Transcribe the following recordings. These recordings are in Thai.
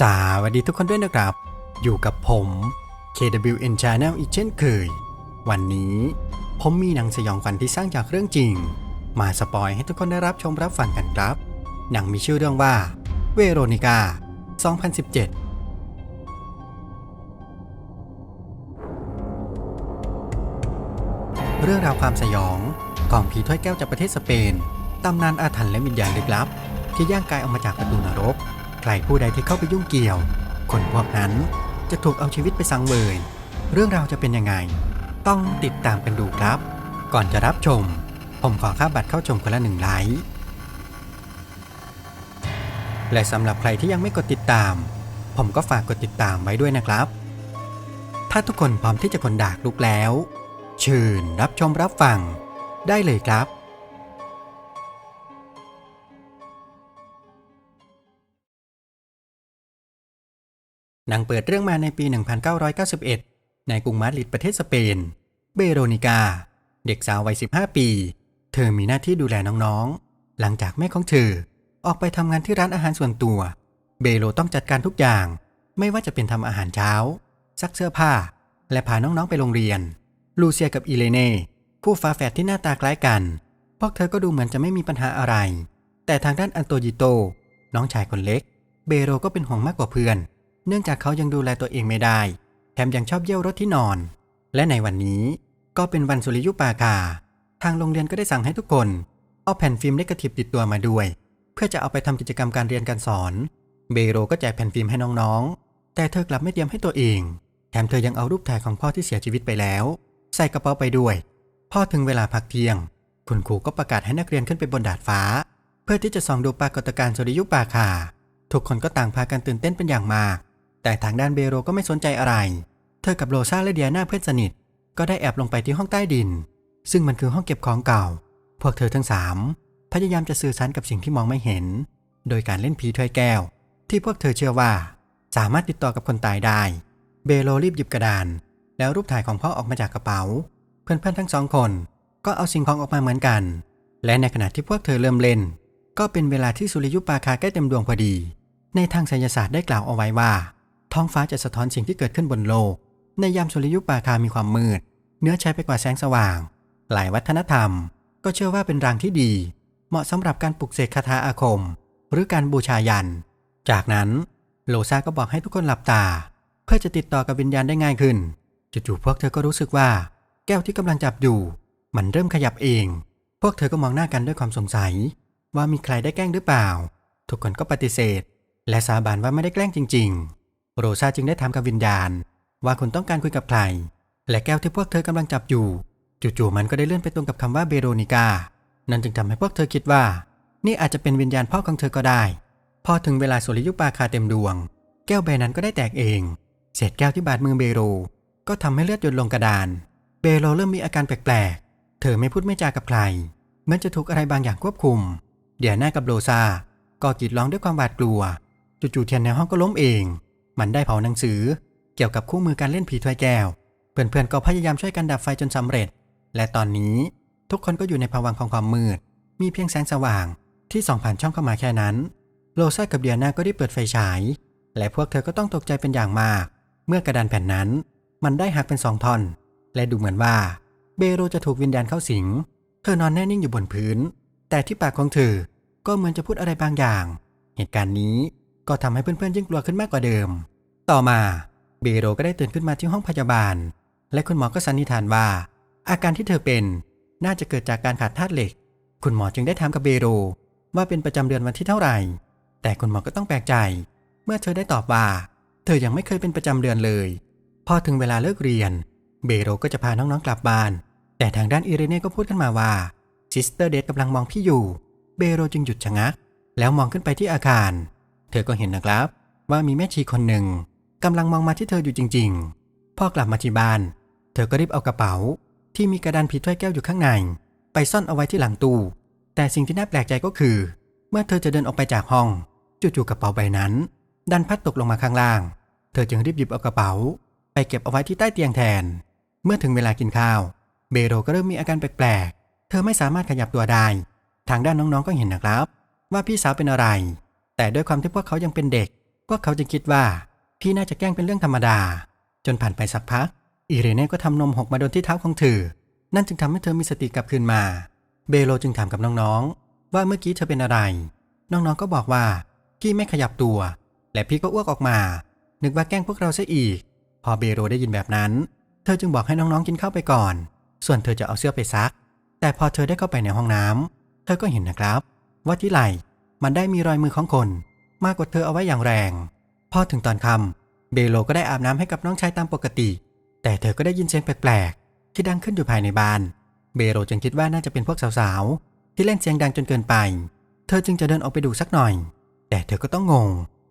สวัสดีทุกคนด้วยนะครับ อยู่กับผม KWN Channel อีกเช่นเคย วันนี้ผมมีหนังสยองขวัญที่สร้างจากเรื่องจริง มาสปอยให้ทุกคนได้รับชมรับฟังกันครับ หนังมีชื่อเรื่องว่า เวโรนิกา 2017เรื่องราวความสยองของผีถ้วยแก้วจากประเทศสเปน ตำนานอาถรรพ์และวิญญาณลึกลับ ที่ย่างกายออกมาจากประตูนรก รผู้ใดที่เข้าไปยุ่งเกี่ยว คนพวกนั้นจะถูกเอาชีวิตไปสังเวย เรื่องราวจะเป็นยังไง ต้องติดตามกันดูครับ ก่อนจะรับชม ผมขอค่าบัตรเข้าชมคนละหนึ่งไลค์และสำหรับใครที่ยังไม่กดติดตาม ผมก็ฝากกดติดตามไว้ด้วยนะครับ ถ้าทุกคนพร้อมที่จะคนดากลุกแล้ว เชิญรับชมรับฟัง ได้เลยครับ หนังเปิดเรื่องมาในปี 1991 ในกรุงมาดริดประเทศสเปน เบโรนิกา เด็กสาววัย 15 ปี เธอมีหน้าที่ดูแลน้องๆ หลังจากแม่ของเธอ ออกไปทำงานที่ร้านอาหารส่วนตัว เบโรต้องจัดการทุกอย่าง ไม่ว่าจะเป็นทำอาหารเช้า ซักเสื้อผ้า และพาน้องๆไปโรงเรียน ลูเซียกับอีเลเน่คู่ฝาแฝดที่หน้าตาคล้ายกัน พวกเธอก็ดูเหมือนจะไม่มีปัญหาอะไร แต่ทางด้านอันโตยิโต น้องชายคนเล็ก เบโรก็เป็นห่วงมากกว่าเพื่อน เนื่องจากเขายังดูแลตัวเองไม่ได้ แถมยังชอบเยี่ยวรถที่นอน และในวันนี้ก็เป็นวันสุริยุปราคา ทางโรงเรียนก็ได้สั่งให้ทุกคนเอาแผ่นฟิล์มเนกาทีฟติดตัวมาด้วย เพื่อจะเอาไปทำกิจกรรมการเรียนการสอน เบโรก็แจกแผ่นฟิล์มให้น้องๆ แต่เธอกลับไม่เตรียมให้ตัวเอง แถมเธอยังเอารูปถ่ายของพ่อที่เสียชีวิตไปแล้ว ใส่กระเป๋าไปด้วย พอถึงเวลาพักเที่ยง คุณครูก็ประกาศให้นักเรียนขึ้นไปบนดาดฟ้า เพื่อที่จะส่องดูปรากฏการณ์สุริยุปราคา ทุกคนก็ต่างพากันตื่นเต้นเป็นอย่างมาก แต่ทางด้านเบโรก็ไม่สนใจอะไร เธอกับโรซาและเดียนาเพื่อนสนิท ก็ได้แอบลงไปที่ห้องใต้ดิน ซึ่งมันคือห้องเก็บของเก่า พวกเธอทั้งสามพยายามจะสื่อสารกับสิ่งที่มองไม่เห็น โดยการเล่นผีถ้วยแก้ว ที่พวกเธอเชื่อว่า สามารถติดต่อกับคนตายได้ เบโรรีบหยิบกระดาน แล้วรูปถ่ายของพ่อออกมาจากกระเป๋า เพื่อนๆทั้งสองคน ก็เอาสิ่งของออกมาเหมือนกัน และในขณะที่พวกเธอเริ่มเล่น ก็เป็นเวลาที่สุริยุปราคาใกล้เต็มดวงพอดี ในทางไสยศาสตร์ได้กล่าวเอาไว้ว่า ท้องฟ้าจะสะท้อนสิ่งที่เกิดขึ้นบนโลก ในยามสุริยุปราคามีความมืด เนื้อใช้ไปกว่าแสงสว่าง หลายวัฒนธรรม ก็เชื่อว่าเป็นรางที่ดี เหมาะสำหรับการปลุกเสกคาถาอาคม หรือการบูชายัน จากนั้นโลซาก็บอกให้ทุกคนหลับตา เพื่อจะติดต่อกับวิญญาณได้ง่ายขึ้นจู่ๆพวกเธอก็รู้สึกว่า แก้วที่กำลังจับอยู่มันเริ่มขยับเอง พวกเธอก็มองหน้ากันด้วยความสงสัย ว่ามีใครได้แกล้งหรือเปล่า ทุกคนก็ปฏิเสธ และสาบานว่าไม่ได้แกล้งจริง ๆ โรซาจึงได้ถามกับวิญญาณ ว่าคุณต้องการคุยกับใคร และแก้วที่พวกเธอกำลังจับอยู่ จู่ๆมันก็ได้เลื่อนไปตรงกับคำว่าเบโรนิกา นั่นจึงทำให้พวกเธอคิดว่า นี่อาจจะเป็นวิญญาณพ่อของเธอก็ได้ พอถึงเวลาสุริยุปราคาเต็มดวง แก้วใบนั้นก็ได้แตกเอง เศษแก้วที่บาดมือเบโร ก็ทำให้เลือดหยดลงกระดาน เบโรเริ่มมีอาการแปลกๆ เธอไม่พูดไม่จากับใครเหมือนจะถูกอะไรบางอย่างควบคุม เดียน่ากับโรซาก็กรีดร้องด้วยความหวาดกลัว จู่ๆเทียนในห้องก็ล้มเอง มันได้เผาหนังสือ เกี่ยวกับคู่มือการเล่นผีถ้วยแก้ว เพื่อนๆก็พยายามช่วยกันดับไฟจนสำเร็จ และตอนนี้ทุกคนก็อยู่ในภวังของความมืด มีเพียงแสงสว่างที่ส่องผ่านช่องเข้ามาแค่นั้น โลซากับเดียนาก็ได้เปิดไฟฉาย และพวกเธอก็ต้องตกใจเป็นอย่างมาก เมื่อกระดานแผ่นนั้น มันได้หักเป็นสองท่อน และดูเหมือนว่า เบโรจะถูกวิญญาณเข้าสิง เธอนอนแน่นิ่งอยู่บนพื้น แต่ที่ปากของเธอ ก็เหมือนจะพูดอะไรบางอย่าง เหตุการณ์นี้ ก็ทำให้เพื่อนๆยิ่งกลัวขึ้นมากกว่าเดิม ต่อมาเบโรก็ได้ตื่นขึ้นมาที่ห้องพยาบาล และคุณหมอก็สันนิษฐานว่า อาการที่เธอเป็นน่าจะเกิดจากการขาดธาตุเหล็ก คุณหมอจึงได้ถามกับเบโรว่าเป็นประจำเดือนวันที่เท่าไหร่ แต่คุณหมอก็ต้องแปลกใจ เมื่อเธอได้ตอบว่า เธอยังไม่เคยเป็นประจำเดือนเลย พอถึงเวลาเลิกเรียน เบโรก็จะพาน้องๆกลับบ้าน แต่ทางด้านอิเรเน่ก็พูดขึ้นมาว่าซิสเตอร์เดทกำลังมองพี่อยู่ เบโรจึงหยุดชะงัก แล้วมองขึ้นไปที่อาคาร เธอก็เห็นนะครับ ว่ามีแม่ชีคนหนึ่งกำลังมองมาที่เธออยู่จริง ๆ พอกลับมาที่บ้าน เธอก็รีบเอากระเป๋า ที่มีกระดานผีถ้วยแก้วอยู่ข้างใน ไปซ่อนเอาไว้ที่หลังตู้ แต่สิ่งที่น่าแปลกใจก็คือ เมื่อเธอจะเดินออกไปจากห้องจู่ๆกระเป๋าใบนั้น ดันพัดตกลงมาข้างล่าง เธอจึงรีบหยิบเอากระเป๋า ไปเก็บเอาไว้ที่ใต้เตียงแทน เมื่อถึงเวลากินข้าว เบโรก็เริ่มมีอาการแปลกๆ เธอไม่สามารถขยับตัวได้ ทางด้านน้องๆก็เห็นนะครับ ว่าพี่สาวเป็นอะไร แต่ด้วยความที่พวกเขายังเป็นเด็ก พวกเขาจึงคิดว่า พี่น่าจะแกล้งเป็นเรื่องธรรมดา จนผ่านไปสักพักอีเรเน่ก็ทำนมหกมาโดนที่เท้าของเธอ นั่นจึงทำให้เธอมีสติกลับคืนมา เบโลจึงถามกับน้องๆ ว่าเมื่อกี้เธอเป็นอะไร น้องๆก็บอกว่า พี่ไม่ขยับตัว และพี่ก็อ้วกออกมา นึกว่าแกล้งพวกเราซะอีก พอเบโรได้ยินแบบนั้น เธอจึงบอกให้น้องๆกินข้าวไปก่อน ส่วนเธอจะเอาเสื้อไปซัก แต่พอเธอได้เข้าไปในห้องน้ำเธอก็เห็นนะครับ ว่าที่ไหล่ มันได้มีรอยมือของคน มากกว่าเธอเอาไว้อย่างแรง พอถึงตอนค่ำเบโลก็ได้อาบน้ำให้กับน้องชายตามปกติ แต่เธอก็ได้ยินเสียงแปลกๆ ที่ดังขึ้นอยู่ภายในบ้าน เบโรจึงคิดว่าน่าจะเป็นพวกสาวๆ ที่เล่นเสียงดังจนเกินไป เธอจึงจะเดินออกไปดูสักหน่อย แต่เธอก็ต้องงง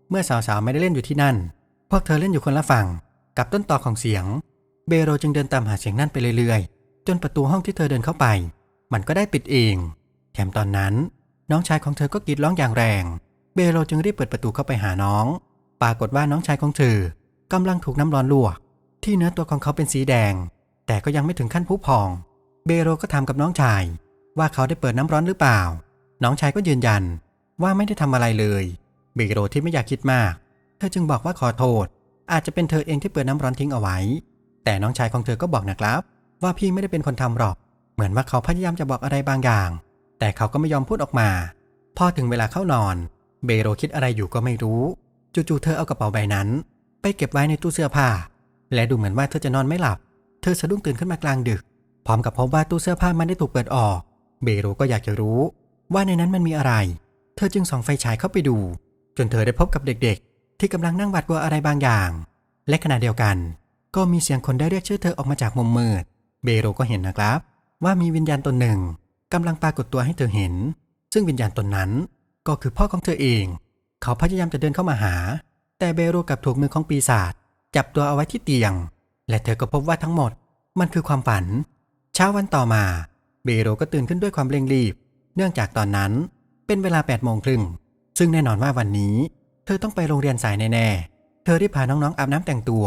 เมื่อสาวๆไม่ได้เล่นอยู่ที่นั่น พวกเธอเล่นอยู่คนละฝั่ง กับต้นตอของเสียง เบโรจึงเดินตามหาเสียงนั่นไปเรื่อยๆ จนประตูห้องที่เธอเดินเข้าไป มันก็ได้ปิดเอง แถมตอนนั้น น้องชายของเธอก็กรีดร้องอย่างแรง เบโรจึงรีบเปิดประตูเข้าไปหาน้อง ปรากฏว่าน้องชายของเธอกำลังถูกน้ำร้อนลวก ที่เนื้อตัวของเขาเป็นสีแดง แต่ก็ยังไม่ถึงขั้นผุพอง เบโรก็ถามกับน้องชาย ว่าเขาได้เปิดน้ำร้อนหรือเปล่า น้องชายก็ยืนยันว่าไม่ได้ทำอะไรเลย เบโรที่ไม่อยากคิดมาก เธอจึงบอกว่าขอโทษ อาจจะเป็นเธอเองที่เปิดน้ำร้อนทิ้งเอาไว้ แต่น้องชายของเธอก็บอกนะครับ ว่าพี่ไม่ได้เป็นคนทำหรอก เหมือนว่าเขาพยายามจะบอกอะไรบางอย่าง แต่เขาก็ไม่ยอมพูดออกมา พอถึงเวลาเข้านอน เบโรคิดอะไรอยู่ก็ไม่รู้จู่ๆเธอเอากระเป๋าใบนั้น ไปเก็บไว้ในตู้เสื้อผ้า และดูเหมือนว่าเธอจะนอนไม่หลับ เธอสะดุ้งตื่นขึ้นมากลางดึก พร้อมกับพบว่าตู้เสื้อผ้ามันได้ถูกเปิดออก เบโรก็อยากจะรู้ ว่าในนั้นมันมีอะไร เธอจึงส่องไฟฉายเข้าไปดู จนเธอได้พบกับเด็กๆ ที่กำลังนั่งหวาดกลัวอะไรบางอย่าง และขณะเดียวกัน ก็มีเสียงคนได้เรียกชื่อเธอออกมาจากมุมมืด เบโรก็เห็นนะครับ ว่ามีวิญญาณตนหนึ่ง กำลังปรากฏตัวให้เธอเห็น ซึ่งวิญญาณตนนั้นก็คือพ่อของเธอเอง เขาพยายามจะเดินเข้ามาหา แต่เบโรกับถูกมือของปีศาจจับตัวเอาไว้ที่เตียง และเธอก็พบว่าทั้งหมดมันคือความฝัน เช้าวันต่อมา เบโรก็ตื่นขึ้นด้วยความเร่งรีบ เนื่องจากตอนนั้นเป็นเวลา8โมงครึ่ง ซึ่งแน่นอนว่าวันนี้ เธอต้องไปโรงเรียนสายแน่ๆ เธอรีบพาน้องๆอาบน้ำแต่งตัว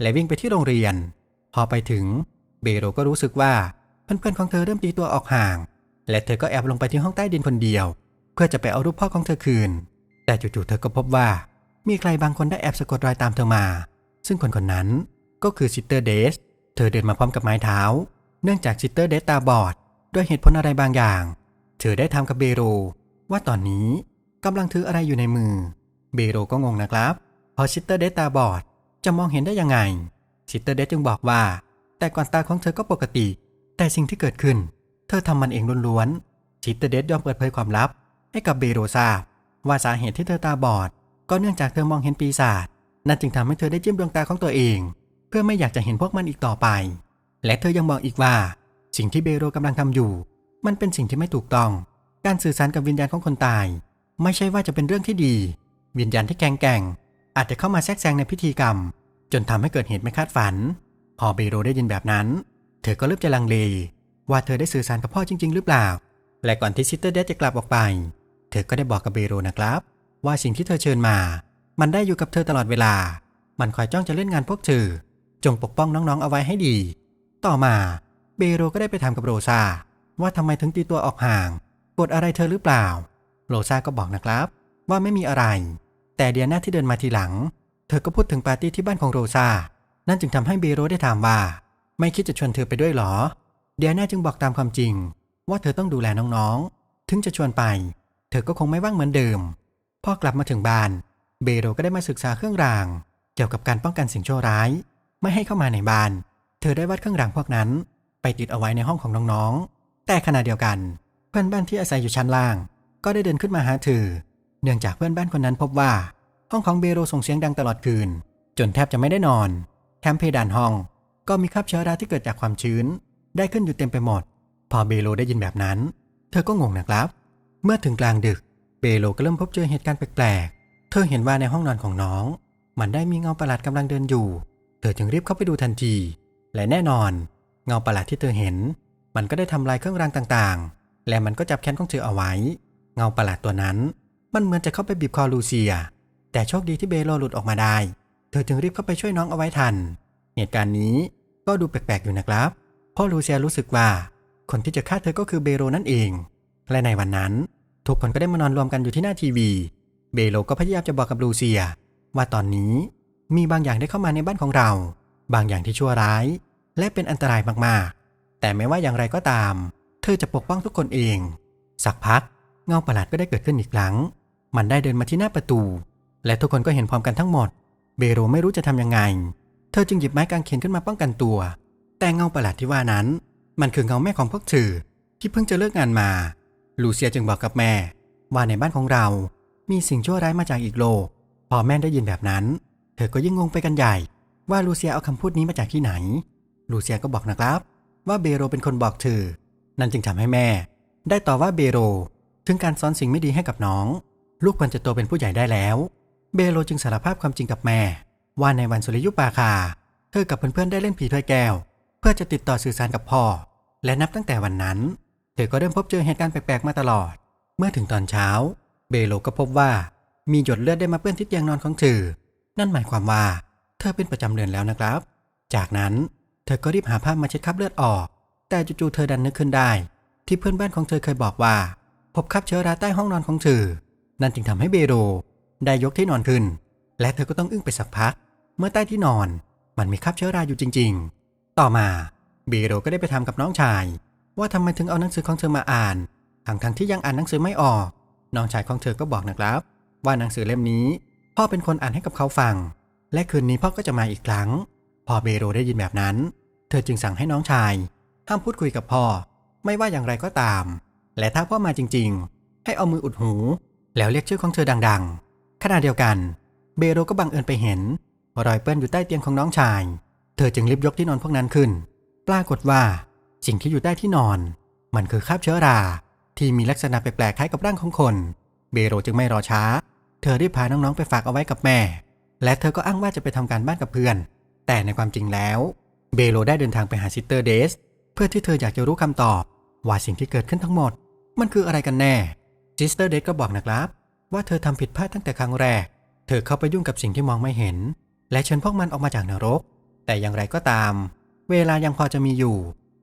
และวิ่งไปที่โรงเรียน พอไปถึง เบโรก็รู้สึกว่าเพื่อนๆของเธอเริ่มตีตัวออกห่าง และเธอก็แอบลงไปที่ห้องใต้ดินคนเดียว เพื่อจะไปเอารูปพ่อของเธอคืน แต่จู่ๆเธอก็พบว่า มีใครบางคนได้แอบสะกดรอยตามเธอมา ซึ่งคนคนนั้นก็คือซิสเตอร์เดสเธอเดินมาพร้อมกับไม้เท้า เนื่องจากซิสเตอร์เดสตาบอด ด้วยเหตุผลอะไรบางอย่าง เธอได้ทำกับเบโร ว่าตอนนี้กำลังถืออะไรอยู่ในมือ เบโรก็งงนะครับพอซิสเตอร์เดสตาบอดจะมองเห็นได้ยังไงซิสเตอร์เดสจึงบอกว่า แต่ก่อนตาของเธอก็ปกติ แต่สิ่งที่เกิดขึ้น ธอทำมันเองล้วนๆซิสเตเดสยอมเปิดเผยความลับ ให้กับเบโรทราบว่าสาเหตุที่เธอตาบอด ก็เนื่องจากเธอมองเห็นปีศาจนั่นจึงทำให้เธอได้จิ้มดวงตาของตัวเอง เพื่อไม่อยากจะเห็นพวกมันอีกต่อไป และเธอยังบอกอีกว่า สิ่งที่เบโรกำลังทำอยู่ มันเป็นสิ่งที่ไม่ถูกต้อง การสื่อสารกับวิญญาณของคนตาย ไม่ใช่ว่าจะเป็นเรื่องที่ดี วิญญาณที่แกงแกร่งอาจจะเข้ามาแทรกแซงในพิธีกรรม จนทำให้เกิดเหตุไม่คาดฝัน พอเบโรได้ยินแบบนั้น เธอก็เริ่มจะลังเล ว่าเธอได้สื่อสารกับพ่อจริง ๆ หรือเปล่า และก่อนที่ซิสเตอร์เดจะกลับออกไป เธอก็ได้บอกกับเบโรนะครับ ว่าสิ่งที่เธอเชิญมา มันได้อยู่กับเธอตลอดเวลา มันคอยจ้องจะเล่นงานพวกเธอ จงปกป้องน้องๆเอาไว้ให้ดี ต่อมาเบโรก็ได้ไปถามกับโรซาว่าทำไมถึงตีตัวออกห่างกดอะไรเธอหรือเปล่า โรซาก็บอกนะครับ ว่าไม่มีอะไร แต่เดียนาที่เดินมาทีหลัง เธอก็พูดถึงปาร์ตี้ที่บ้านของโรซานั่นจึงทำให้เบโรได้ถามว่า ไม่คิดจะชวนเธอไปด้วยหรอ เดียนาจึงบอกตามความจริง ว่าเธอต้องดูแลน้องๆ ถึงจะชวนไป เธอก็คงไม่ว่างเหมือนเดิม พอกลับมาถึงบ้าน เบโรก็ได้มาศึกษาเครื่องราง เกี่ยวกับการป้องกันสิ่งชั่วร้าย ไม่ให้เข้ามาในบ้าน เธอได้วัดเครื่องรางพวกนั้น ไปติดเอาไว้ในห้องของน้องๆ แต่ขณะเดียวกัน เพื่อนบ้านที่อาศัยอยู่ชั้นล่าง ก็ได้เดินขึ้นมาหาเธอ เนื่องจากเพื่อนบ้านคนนั้นพบว่า ห้องของเบโรส่งเสียงดังตลอดคืน จนแทบจะไม่ได้นอน แถมเพดานห้องก็มีคราบเชื้อราที่เกิดจากความชื้น ได้ขึ้นอยู่เต็มไปหมด พอเบโลได้ยินแบบนั้น เธอก็งงนะครับ เมื่อถึงกลางดึก เบโลก็เริ่มพบเจอเหตุการณ์แปลกๆ เธอเห็นว่าในห้องนอนของน้อง มันได้มีเงาประหลาดกำลังเดินอยู่ เธอจึงรีบเข้าไปดูทันที และแน่นอน เงาประหลาดที่เธอเห็น มันก็ได้ทำลายเครื่องรางต่างๆ และมันก็จับแขนของเธอเอาไว้ เงาประหลาดตัวนั้น มันเหมือนจะเข้าไปบีบคอลูเซีย แต่โชคดีที่เบโลหลุดออกมาได้ เธอจึงรีบเข้าไปช่วยน้องเอาไว้ทัน เหตุการณ์นี้ก็ดูแปลกๆอยู่นะครับ พราะลูเซียรู้สึกว่า คนที่จะฆ่าเธอก็คือเบโรนั่นเอง และในวันนั้น ทุกคนก็ได้มานอนรวมกันอยู่ที่หน้าทีวี เบโลก็พยายามจะบอกกับลูเซีย ว่าตอนนี้มีบางอย่างได้เข้ามาในบ้านของเรา บางอย่างที่ชั่วร้าย และเป็นอันตรายมากๆ แต่ไม่ว่าอย่างไรก็ตาม เธอจะปกป้องทุกคนเอง สักพักเงาประหลาดก็ได้เกิดขึ้นอีกครั้ง มันได้เดินมาที่หน้าประตู และทุกคนก็เห็นพร้อมกันทั้งหมด เบโรไม่รู้จะทำยังไง เธอจึงหยิบไม้กางเขนขึ้นมาป้องกันตัว แต่เงาประหลาดที่ว่านั้น มันคือเงาแม่ของพวกเธอที่เพิ่งจะเลิกงานมา ลูเซียจึงบอกกับแม่ ว่าในบ้านของเรา มีสิ่งชั่วร้ายมาจากอีกโลก พอแม่ได้ยินแบบนั้น เธอก็ยิ่งงงไปกันใหญ่ ว่าลูเซียเอาคำพูดนี้มาจากที่ไหน ลูเซียก็บอกนะครับ ว่าเบโรเป็นคนบอกเธอ นั่นจึงทำให้แม่ ได้ต่อว่าเบโรถึงการสอนสิ่งไม่ดีให้กับน้อง ลูกควรจะโตเป็นผู้ใหญ่ได้แล้ว เบโรจึงสารภาพความจริงกับแม่ ว่าในวันสุริยุปราคา เธอกับเพื่อนๆได้เล่นผีถ้วยแก้ว พื่อจะติดต่อสื่อสารกับพ่อ และนับตั้งแต่วันนั้น เธอก็เริ่มพบเจอเหตุการณ์แปลกๆมาตลอด เมื่อถึงตอนเช้า เบโลก็พบว่ามีหยดเลือดได้มาเปื้อนที่เตียงนอนของเธอ นั่นหมายความว่า เธอเป็นประจำเดือนแล้วนะครับ จากนั้นเธอก็รีบหาผ้ามาเช็ดคราบเลือดออก แต่จู่ๆเธอดันนึกขึ้นได้ ที่เพื่อนบ้านของเธอเคยบอกว่า พบคราบเชื้อราใต้ห้องนอนของเธอ นั่นจึงทำให้เบโรได้ยกที่นอนขึ้น และเธอก็ต้องอึ้งไปสักพัก เมื่อใต้ที่นอน มันมีคราบเชื้อราอยู่จริง ๆ ต่อมาเบโรก็ได้ไปทำกับน้องชาย ว่าทำไมถึงเอาหนังสือของเธอมาอ่านทั้งทั้งๆที่ยังอ่านหนังสือไม่ออก น้องชายของเธอก็บอกนะครับ ว่าหนังสือเล่มนี้ พ่อเป็นคนอ่านให้กับเขาฟัง และคืนนี้พ่อก็จะมาอีกครั้ง พอเบโรได้ยินแบบนั้น เธอจึงสั่งให้น้องชายห้ามพูดคุยกับพ่อ ไม่ว่าอย่างไรก็ตาม และถ้าพ่อมาจริง ๆ ให้เอามืออุดหู แล้วเรียกชื่อของเธอดังๆขณะเดียวกัน เบโรก็บังเอิญไปเห็นรอยเปื้อนอยู่ใต้เตียงของน้องชาย เธอจึงรีบยกที่นอนพวกนั้นขึ้น ปรากฏว่า สิ่งที่อยู่ใต้ที่นอน มันคือคราบเชื้อรา ที่มีลักษณะแปลกๆคล้ายกับร่างของคน เบโรจึงไม่รอช้า เธอรีบพาน้องๆไปฝากเอาไว้กับแม่ และเธอก็อ้างว่าจะไปทำการบ้านกับเพื่อน แต่ในความจริงแล้ว เบโรได้เดินทางไปหาซิสเตอร์เดสเพื่อที่เธออยากจะรู้คำตอบ ว่าสิ่งที่เกิดขึ้นทั้งหมด มันคืออะไรกันแน่ซิสเตอร์เดสก็บอกนะครับ ว่าเธอทำผิดพลาดตั้งแต่ครั้งแรก เธอเข้าไปยุ่งกับสิ่งที่มองไม่เห็น และเชิญพวกมันออกมาจากนรก แต่อย่างไรก็ตาม เวลายังพอจะมีอยู่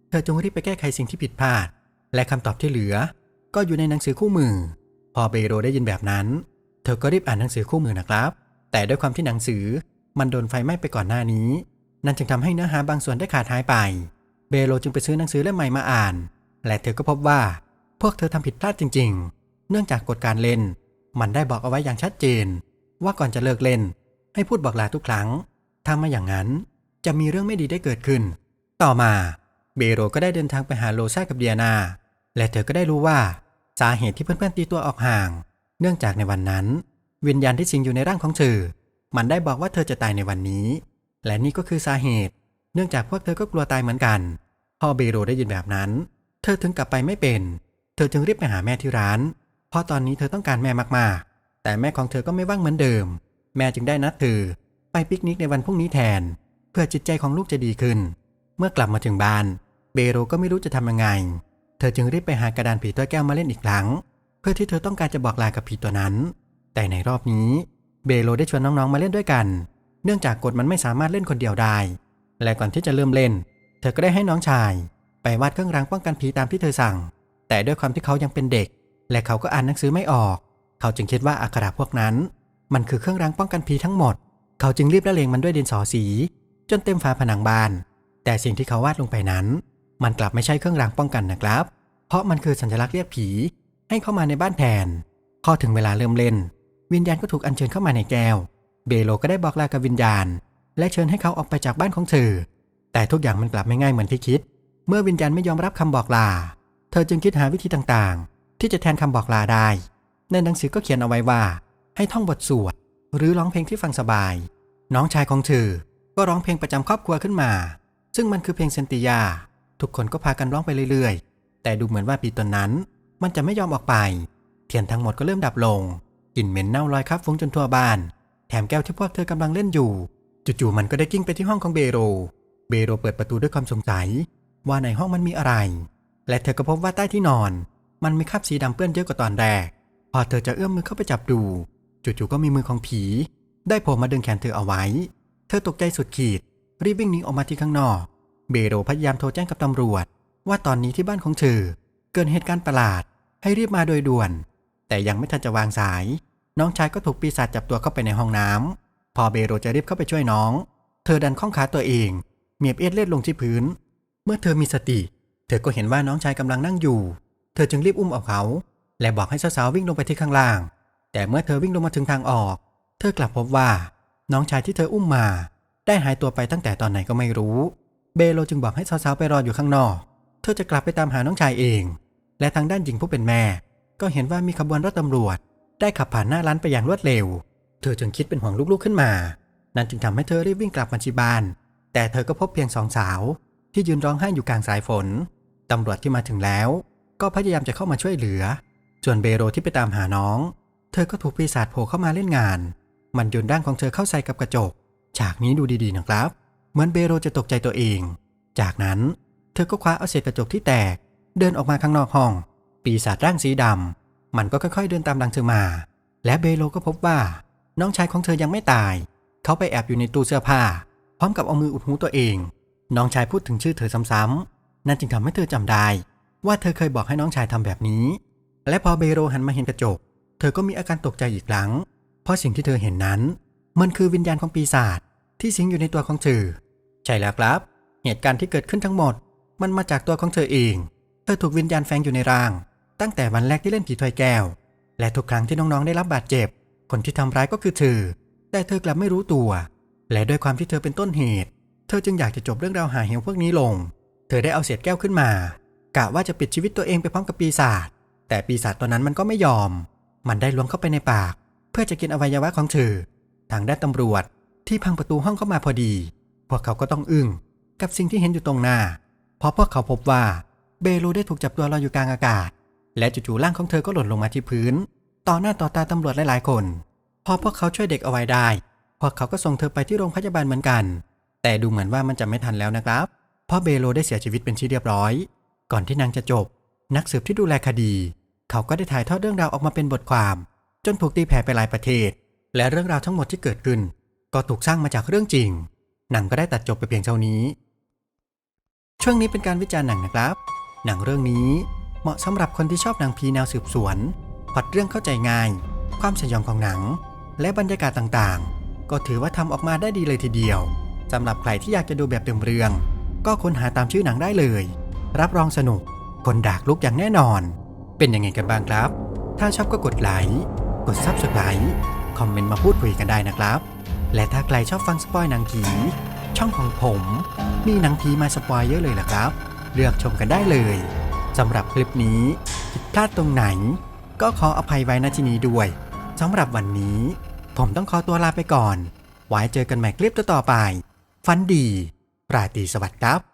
เธอจงรีบไปแก้ไขสิ่งที่ผิดพลาด และคำตอบที่เหลือ ก็อยู่ในหนังสือคู่มือ พอเบโรได้ยินแบบนั้น เธอก็รีบอ่านหนังสือคู่มือนะครับ แต่ด้วยความที่หนังสือมันโดนไฟไหม้ไปก่อนหน้านี้ นั่นจึงทำให้เนื้อหาบางส่วนได้ขาดหายไป เบโรจึงไปซื้อหนังสือเล่มใหม่มาอ่าน และเธอก็พบว่า พวกเธอทำผิดพลาดจริง ๆ เนื่องจากกฎการเล่น มันได้บอกเอาไว้อย่างชัดเจน ว่าก่อนจะเลิกเล่น ให้พูดบอกลาทุกครั้งถ้าไม่อย่างนั้น จะมีเรื่องไม่ดีได้เกิดขึ้น ต่อมาเบโรก็ได้เดินทางไปหาโลซากับเดียนา และเธอก็ได้รู้ว่าสาเหตุที่เพื่อนๆตีตัวออกห่าง เนื่องจากในวันนั้น วิญญาณที่สิงอยู่ในร่างของเธอ มันได้บอกว่าเธอจะตายในวันนี้ และนี่ก็คือสาเหตุ เนื่องจากพวกเธอก็กลัวตายเหมือนกัน พอเบโรได้ยินแบบนั้น เธอถึงกลับไปไม่เป็น เธอจึงรีบไปหาแม่ที่ร้าน เพราะตอนนี้เธอต้องการแม่มากๆ แต่แม่ของเธอก็ไม่ว่างเหมือนเดิม แม่จึงได้นัดเธอไปปิกนิกในวันพรุ่งนี้แทน เพื่อจิตใจของลูกจะดีขึ้น เมื่อกลับมาถึงบ้าน เบโรก็ไม่รู้จะทำยังไง เธอจึงรีบไปหากระดานผีตัวแก้วมาเล่นอีกครั้ง เพื่อที่เธอต้องการจะบอกลากับผีตัวนั้น แต่ในรอบนี้เบโรได้ชวนน้องๆมาเล่นด้วยกัน เนื่องจากกฎมันไม่สามารถเล่นคนเดียวได้ และก่อนที่จะเริ่มเล่น เธอก็ได้ให้น้องชาย ไปวาดเครื่องรางป้องกันผีตามที่เธอสั่ง แต่ด้วยความที่เขายังเป็นเด็ก และเขาก็อ่านหนังสือไม่ออก เขาจึงคิดว่าอักขระพวกนั้น มันคือเครื่องรางป้องกันผีทั้งหมด เขาจึงรีบละเลงมันด้วยดินสอสี จนเต็มฝาผนังบ้าน แต่สิ่งที่เขาวาดลงไปนั้น มันกลับไม่ใช่เครื่องรางป้องกันนะครับ เพราะมันคือสัญลักษณ์เรียกผี ให้เข้ามาในบ้านแทนพอถึงเวลาเริ่มเล่น วิญญาณก็ถูกอัญเชิญเข้ามาในแก้ว เบโลก็ได้บอกลากับวิญญาณ และเชิญให้เขาออกไปจากบ้านของเธอ แต่ทุกอย่างมันกลับไม่ง่ายเหมือนที่คิด เมื่อวิญญาณไม่ยอมรับคำบอกลา เธอจึงคิดหาวิธีต่างๆ ที่จะแทนคำบอกลาได้ ในหนังสือก็เขียนเอาไว้ว่า ให้ท่องบทสวดหรือร้องเพลงที่ฟังสบาย น้องชายของเธอ ก็ร้องเพลงประจำครอบครัวขึ้นมา ซึ่งมันคือเพลงเซนติยา ทุกคนก็พากันร้องไปเรื่อยๆ แต่ดูเหมือนว่าปีตนนั้น มันจะไม่ยอมออกไป เทียนทั้งหมดก็เริ่มดับลงกลิ่นเหม็นเน่าลอยครับฟุ้งจนทั่วบ้าน แถมแก้วที่พวกเธอกำลังเล่นอยู่ จู่ๆมันก็ได้กิ้งไปที่ห้องของเบโร เบโรเปิดประตูด้วยความสงสัย ว่าในห้องมันมีอะไร และเธอก็พบว่าใต้ที่นอน มันมีคราบสีดำเปื้อนเยอะกว่าตอนแรก พอเธอจะเอื้อมมือเข้าไปจับดู จู่ๆก็มีมือของผี ได้โผล่มาดึงแขนเธอเอาไว้ เธอตกใจสุดขีด รีบวิ่งหนีออกมาที่ข้างนอก เบโรพยายามโทรแจ้งกับตำรวจ ว่าตอนนี้ที่บ้านของเธอ เกิดเหตุการณ์ประหลาด ให้รีบมาโดยด่วน แต่ยังไม่ทันจะวางสาย น้องชายก็ถูกปีศาจจับตัวเข้าไปในห้องน้ำพอเบโรจะรีบเข้าไปช่วยน้อง เธอดันข้องขาตัวเองเมียบเอ็ดเลือดลงที่พื้น เมื่อเธอมีสติ เธอก็เห็นว่าน้องชายกำลังนั่งอยู่ เธอจึงรีบอุ้มเอาเขา และบอกให้สาวๆวิ่งลงไปที่ข้างล่าง แต่เมื่อเธอวิ่งลงมาถึงทางออก เธอกลับพบว่า น้องชายที่เธออุ้มมา ได้หายตัวไปตั้งแต่ตอนไหนก็ไม่รู้ เบโลจึงบอกให้สาวๆไปรออยู่ข้างนอก เธอจะกลับไปตามหาน้องชายเอง และทางด้านหญิงผู้เป็นแม่ ก็เห็นว่ามีขบวนรถตำรวจ ได้ขับผ่านหน้าร้านไปอย่างรวดเร็ว เธอจึงคิดเป็นห่วงลูกๆขึ้นมา นั่นจึงทำให้เธอรีบวิ่งกลับมาที่บ้าน แต่เธอก็พบเพียงสองสาว ที่ยืนร้องไห้อยู่กลางสายฝนตำรวจที่มาถึงแล้ว ก็พยายามจะเข้ามาช่วยเหลือ ส่วนเบโรที่ไปตามหาน้อง เธอก็ถูกปีศาจโผล่เข้ามาเล่นงาน มันโยนร่างของเธอเข้าใส่กับกระจก ฉากนี้ดูดีๆนะครับ เหมือนเบโรจะตกใจตัวเอง จากนั้นเธอก็คว้าเอาเศษกระจกที่แตก เดินออกมาข้างนอกห้อง ปีศาจร่างสีดำมันก็ค่อยๆเดินตามหลังเธอมา และเบโลก็พบว่า น้องชายของเธอยังไม่ตาย เขาไปแอบอยู่ในตู้เสื้อผ้า พร้อมกับเอามืออุดหูตัวเอง น้องชายพูดถึงชื่อเธอซ้ำๆนั่นจึงทำให้เธอจำได้ ว่าเธอเคยบอกให้น้องชายทำแบบนี้ และพอเบโรหันมาเห็นกระจก เธอก็มีอาการตกใจอีกครั้ง เพราะสิ่งที่เธอเห็นนั้น มันคือวิญญาณของปีศาจที่สิงอยู่ในตัวของเธอใช่แล้วครับ เหตุการณ์ที่เกิดขึ้นทั้งหมด มันมาจากตัวของเธอเอง เธอถูกวิญญาณแฝงอยู่ในร่าง ตั้งแต่วันแรกที่เล่นผีถ้วยแก้ว และทุกครั้งที่น้องๆได้รับบาดเจ็บ คนที่ทำร้ายก็คือเธอ แต่เธอกลับไม่รู้ตัว และด้วยความที่เธอเป็นต้นเหตุ เธอจึงอยากจะจบเรื่องราวหาเหวพวกนี้ลง เธอได้เอาเศษแก้วขึ้นมากะว่าจะปิดชีวิตตัวเองไปพร้อมกับปีศาจแต่ปีศาจตัวนั้นมันก็ไม่ยอม มันได้ล้วงเข้าไปในปาก เพื่อจะกินอวัยวะของเธอ ทางด้านตำรวจที่พังประตูห้องเข้ามาพอดี พวกเขาก็ต้องอึ้งกับสิ่งที่เห็นอยู่ตรงหน้า เพราะพวกเขาพบว่าเบลูได้ถูกจับตัวลอยอยู่กลางอากาศ และจู่ๆร่างของเธอก็หล่นลงมาที่พื้น ต่อหน้าต่อตาตำรวจหลายๆคน พอพวกเขาช่วยเด็กเอาไว้ได้ พวกเขาก็ส่งเธอไปที่โรงพยาบาลเหมือนกัน แต่ดูเหมือนว่ามันจะไม่ทันแล้วนะครับ เพราะเบโลได้เสียชีวิตเป็นที่เรียบร้อย ก่อนที่นางจะจบ นักสืบที่ดูแลคดี เขาก็ได้ถ่ายทอดเรื่องราวออกมาเป็นบทความ จนถูกตีแผ่ไปหลายประเทศ และเรื่องราวทั้งหมดที่เกิดขึ้น ก็ถูกสร้างมาจากเรื่องจริง หนังก็ได้ตัดจบไปเพียงเท่านี้ ช่วงนี้เป็นการวิจารณ์หนังนะครับ หนังเรื่องนี้เหมาะสำหรับคนที่ชอบหนังผีแนวสืบสวนพอดเรื่องเข้าใจง่าย ความสยองของหนัง และบรรยากาศต่างๆ ก็ถือว่าทำออกมาได้ดีเลยทีเดียวสำหรับใครที่อยากจะดูแบบเต็มเรื่อง ก็ค้นหาตามชื่อหนังได้เลย รับรองสนุกคนดากลุกอย่างแน่นอน เป็นยังไงกันบ้างครับ ถ้าชอบก็กดไลค์ กด Subscribe คอมเมนต์มาพูดคุยกันได้นะครับ และถ้าใครชอบฟังสปอยหนังผี ช่องของผม มีหนังผีมาสปอยเยอะเลยล่ะครับ เลือกชมกันได้เลยสำหรับคลิปนี้ผิดพลาดตรงไหน ก็ขออภัยไว้ณที่นี้ด้วยสำหรับวันนี้ ผมต้องขอตัวลาไปก่อน ไว้เจอกันใหม่คลิปต่อๆไป ฟันดี ราตรีสวัสดิ์ครับ